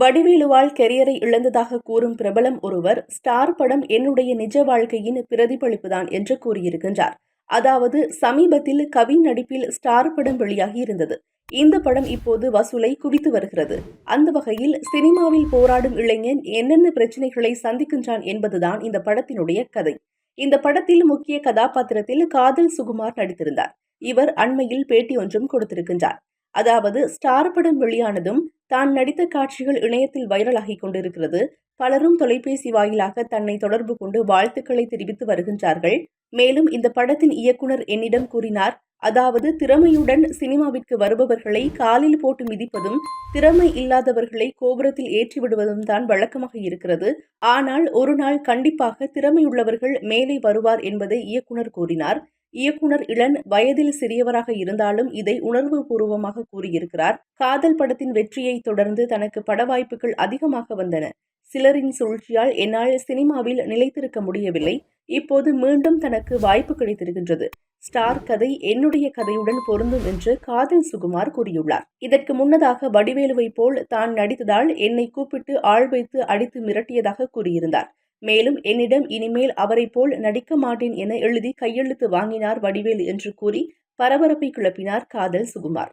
வடிவேலுவால் கெரியரை இழந்ததாக கூறும் பிரபலம் ஒருவர் ஸ்டார் படம் என்னுடைய நிஜ வாழ்க்கையின் பிரதிபலிப்புதான் என்று கூறியிருக்கின்றார். அதாவது சமீபத்தில் கவின் நடிப்பில் ஸ்டார் படம் வெளியாகி இருந்தது. இந்த படம் இப்போது வசூலை குவித்து வருகிறது. அந்த வகையில் சினிமாவில் போராடும் இளைஞன் என்னென்ன பிரச்சனைகளை சந்திக்கின்றான் என்பதுதான் இந்த படத்தினுடைய கதை. இந்த படத்தில் முக்கிய கதாபாத்திரத்தில் காதல் சுகுமார் நடித்திருந்தார். இவர் அண்மையில் பேட்டி ஒன்றும் கொடுத்திருக்கின்றார். அதாவது ஸ்டார் படம் வெளியானதும் தான் நடித்த காட்சிகள் இணையத்தில் வைரலாகிக் கொண்டிருக்கிறது. பலரும் தொலைபேசி வாயிலாக தன்னை தொடர்பு கொண்டு வாழ்த்துக்களை தெரிவித்து வருகின்றார்கள். மேலும் இந்த படத்தின் இயக்குனர் என்னிடம் கூறினார் அதாவது திறமையுடன் சினிமாவிற்கு வருபவர்களை காலில் போட்டு மிதிப்பதும் திறமை இல்லாதவர்களை கோபுரத்தில் ஏற்றிவிடுவதும் தான் வழக்கமாக இருக்கிறது. ஆனால் ஒரு நாள் கண்டிப்பாக திறமையுள்ளவர்கள் மேலே வருவார் என்பதை இயக்குனர் கூறினார். இயக்குனர் இளன் வயதில் சிறியவராக இருந்தாலும் இதை உணர்வு பூர்வமாக கூறியிருக்கிறார். காதல் படத்தின் வெற்றியை தொடர்ந்து தனக்கு பட வாய்ப்புகள் அதிகமாக வந்தன. சிலரின் சூழ்ச்சியால் என்னால் சினிமாவில் நிலைத்திருக்க முடியவில்லை. இப்போது மீண்டும் தனக்கு வாய்ப்பு கிடைத்திருக்கின்றது. ஸ்டார் கதை என்னுடைய கதையுடன் பொருந்தும் என்று காதல் சுகுமார் கூறியுள்ளார். இதற்கு முன்னதாக வடிவேலுவை போல் தான் நடித்ததால் என்னை கூப்பிட்டு ஆள் வைத்து அடித்து மிரட்டியதாக கூறியிருந்தார். மேலும் என்னிடம் இனிமேல் அவரைப் போல் நடிக்க மாட்டேன் என எழுதி கையெழுத்து வாங்கினார் வடிவேலு என்று கூறி பரபரப்பை கிளப்பினார் காதல் சுகுமார்.